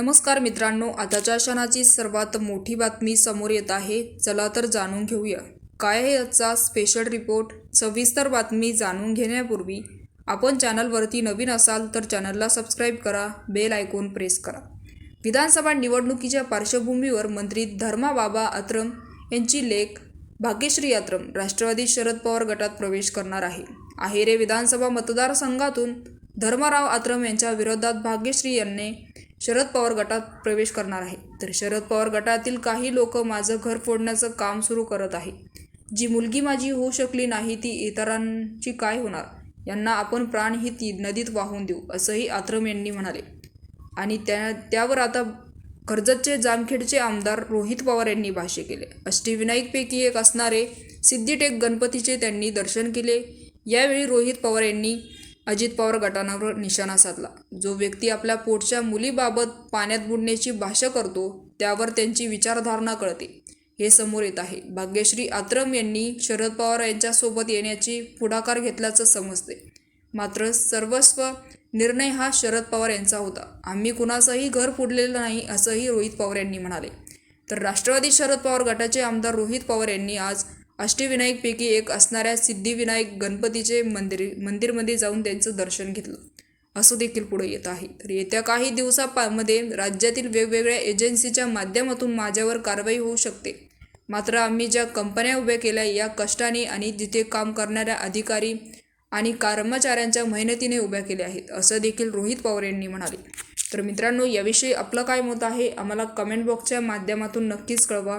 नमस्कार मित्रांनो आताच्या क्षणाची सर्वात मोठी बातमी समोर येत आहे. चला तर जाणून घेऊया. काय आहे आजचा स्पेशल रिपोर्ट सविस्तर बातमी जाणून घेण्यापूर्वी आपण चॅनलवरती नवीन असाल तर चॅनलला सबस्क्राईब करा बेल आयकॉन प्रेस करा. विधानसभा निवडणुकीच्या पार्श्वभूमीवर मंत्री धर्माबाबा आत्रम यांची लेख भाग्यश्री आत्रम राष्ट्रवादी शरद पवार गटात प्रवेश करणार आहे. आहेरे विधानसभा मतदारसंघातून धर्मराव आत्रम यांच्या विरोधात भाग्यश्री यांनी शरद पवार गटात प्रवेश करणार आहे. तर शरद पवार गटातील काही लोक माझं घर फोडण्याचं काम सुरू करत आहे. जी मुलगी माझी होऊ शकली नाही ती इतरांची काय होणार? यांना आपण प्राणहित नदीत वाहून देऊ असंही आत्रम यांनी म्हणाले. आणि त्या त्यावर आता कर्जतचे जामखेडचे आमदार रोहित पवार यांनी भाष्य केले. अष्टविनायकपैकी एक असणारे सिद्धिटेक गणपतीचे त्यांनी दर्शन केले. यावेळी रोहित पवार यांनी अजित पवार गटांवर निशाणा साधला. जो व्यक्ती आपल्या पोटच्या मुलीबाबत पाण्यात बुडण्याची भाषा करतो त्यावर त्यांची विचारधारणा कळते. हे समोर येत आहे. भाग्यश्री आत्रम यांनी शरद पवार यांच्यासोबत येण्याची पुढाकार घेतल्याचं समजते. मात्र सर्वस्व निर्णय हा शरद पवार यांचा होता. आम्ही कुणाचंही घर फोडलेलं नाही असंही रोहित पवार यांनी म्हणाले. तर राष्ट्रवादी शरद पवार गटाचे आमदार रोहित पवार यांनी आज अष्टविनायकपैकी एक असणाऱ्या सिद्धिविनायक गणपतीचे मंदिर मंदिरमध्ये जाऊन त्यांचं दर्शन घेतलं. असं देखील पुढे येत आहे. तर येत्या काही दिवसामध्ये राज्यातील वेगवेगळ्या एजन्सीच्या माध्यमातून माझ्यावर कारवाई होऊ शकते. मात्र आम्ही ज्या कंपन्या उभ्या केल्या या कष्टाने आणि तिथे काम करणाऱ्या अधिकारी आणि कर्मचाऱ्यांच्या मेहनतीने उभ्या केल्या आहेत असं देखील रोहित पवार यांनी म्हणाले. तर मित्रांनो याविषयी आपलं काय मत आहे? आम्हाला कमेंट बॉक्सच्या माध्यमातून नक्कीच कळवा.